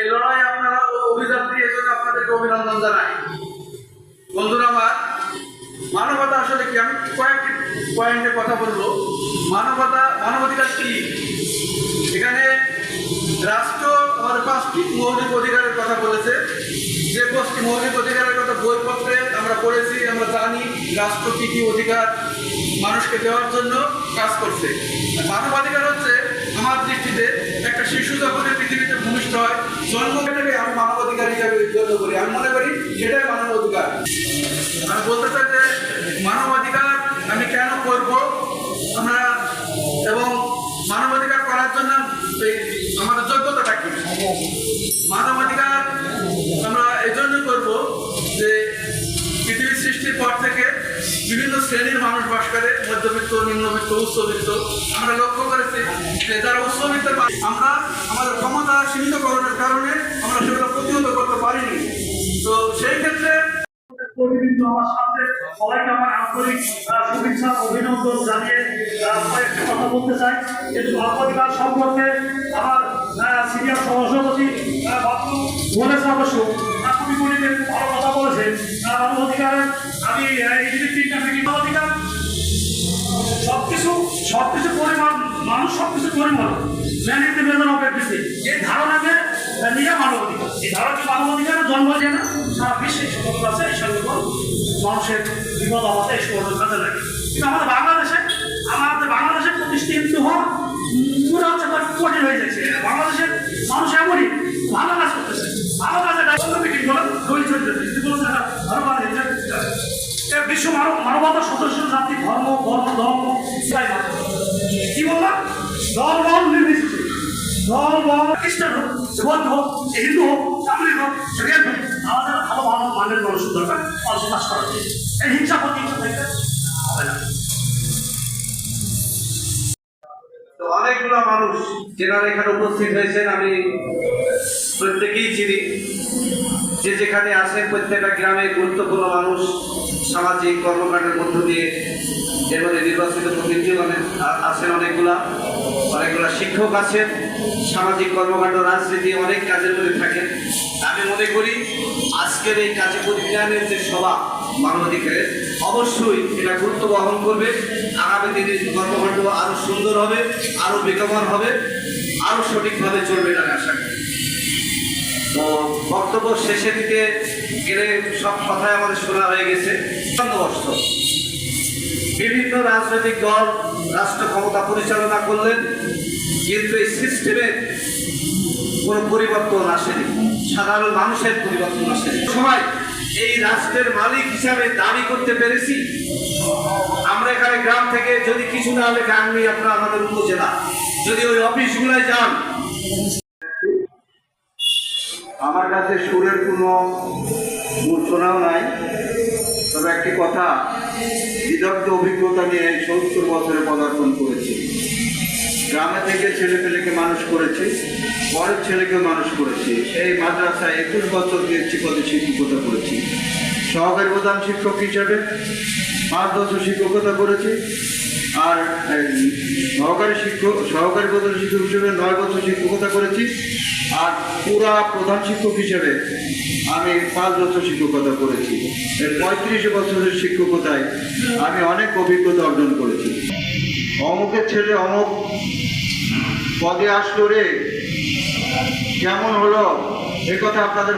এই লড়াই আপনারা অভিযান দিয়ে জন্য আপনাদেরকে অভিনন্দন জানাই। বন্ধুরা আমার, মানবতা আসলে কি? আমি কয়েকটি পয়েন্টে কথা বলব। মানবতা, মানবাধিকার কি? এখানে রাষ্ট্র আমাদের পাঁচটি মৌলিক অধিকারের কথা বলেছে। যে পাঁচটি মৌলিক অধিকারের কথা বইপত্রে আমরা পড়েছি, আমরা জানি রাষ্ট্র কি কি অধিকার মানুষকে দেওয়ার জন্য কাজ করছে। মানবাধিকার হচ্ছে আমার দৃষ্টিতে শিশু যখন পৃথিবীতে ভূমিষ্ঠ হয়, জন্ম থেকে আমি মানবাধিকার হিসাবে গণ্য করি। আমি মনে করি সেটাই মানবাধিকার। আমি বলতে চাই যে মানবাধিকার আমি কেন করব? আমরা এবং মানবাধিকার করার জন্য এই আমাদের যোগ্যতাটা কি? মানবাধিকার আমরা এই জন্য করব যে পৃথিবীর সৃষ্টির পর থেকে বিভিন্ন শ্রেণির মানুষ বাস করে মধ্যবিত্ত নিম্নবিত্ত উচ্চবিত্ত। আমরা লক্ষ্য করেছি যে যারা উচ্চবিত্তের মানুষ, আমরা আমাদের ক্ষমতা সীমিতকরণের কারণে আমরা সেগুলো প্রতিহত করতে পারিনি। তো সেই ক্ষেত্রে প্রতিনিধিত্ব আমার শুভেচ্ছা অভিনন্দন জানিয়ে বলতে চাই। কিন্তু সম্পর্কে আমার আমি সবকিছু পরিমাণ মানুষ সবকিছু পরিমাণ। ম্যান ইন দ্য যে ধারণাকে আহ, নিয়ে মানবাধিকার। এই ধারণা অধিকার জন্ম দেয় না সারা বিশ্বে সকল আছে এই সকল মানুষের বিপদ অবস্থা এই সকল কাজে লাগে। কিন্তু আমাদের বল নির্বিশেষে বল খ্রিস্টান হোক বৌদ্ধ হোক, হিন্দু হোক, তামিল হোক হোক, আমাদের ভালো ভালো মানের মানুষের দরকার বসবাস করা এই হিংসা থাকতে হবে না। অনেকগুলো মানুষ যেনারা এখানে উপস্থিত হয়েছেন, আমি প্রত্যেকেই চিনি। যে যেখানে আসেন প্রত্যেকটা গ্রামে গুরুত্বপূর্ণ মানুষ সামাজিক কর্মকাণ্ডের মধ্য দিয়ে এর মধ্যে নির্বাচিত প্রতিনিধি অনেক আছেন অনেকগুলা অনেকগুলা শিক্ষক আছেন, সামাজিক কর্মকাণ্ড, রাজনীতি অনেক কাজের মধ্যে থাকেন। আমি মনে করি আজকের এই কাজে পরিজ্ঞানের যে সভা মানবাধিকারের, অবশ্যই এটা গুরুত্ব বহন করবে। আগামী দিনের কর্মকাণ্ড আরও সুন্দর হবে আরও বেগবান হবে আরও সঠিকভাবে চলবে এটা আশা করি। বক্তব্য শেষের দিকে গেলে সব কথাই আমাদের শোনা হয়ে গেছে। বন্দোবস্ত বিভিন্ন রাজনৈতিক দল রাষ্ট্র ক্ষমতা পরিচালনা করলেন, কিন্তু এই সিস্টেমের কোনো পরিবর্তন আসেনি। সাধারণ মানুষের পরিবর্তন আসেনি। সবাই, এই রাষ্ট্রের মালিক হিসাবে দাবি করতে পেরেছি। আমরা এখানে গ্রাম থেকে যদি কিছু না হলে গান নিয়ে আপনারা আমাদের উপজেলা। যদি ওই অফিসগুলোয় যান আমার কাছে সুরের কোনো মূর্ছনাও নাই। তবে একটি কথা, বিদগ্ধ অভিজ্ঞতা নিয়ে সত্তর বছরে পদার্পণ করেছি। গ্রামে থেকে ছেলে পেলেকে মানুষ করেছি, পরের ছেলেকে মানুষ করেছি। এই মাদ্রাসায় একুশ বছর দিয়েছি পদে শিক্ষকতা করেছি। সহকারী প্রধান শিক্ষক হিসেবে পাঁচ বছর শিক্ষকতা করেছি। আর সহকারী শিক্ষক, সহকারী প্রধান শিক্ষক হিসেবে নয় বছর শিক্ষকতা করেছি আর পুরা প্রধান শিক্ষক হিসেবে আমি পাঁচ বছর শিক্ষকতা করেছি। এই পঁয়ত্রিশ বছরের শিক্ষকতায় আমি অনেক অভিজ্ঞতা অর্জন করেছি। অমুকের ছেলে অমুক পদে আসলো রে, কেমন হলো? এ কথা আপনাদের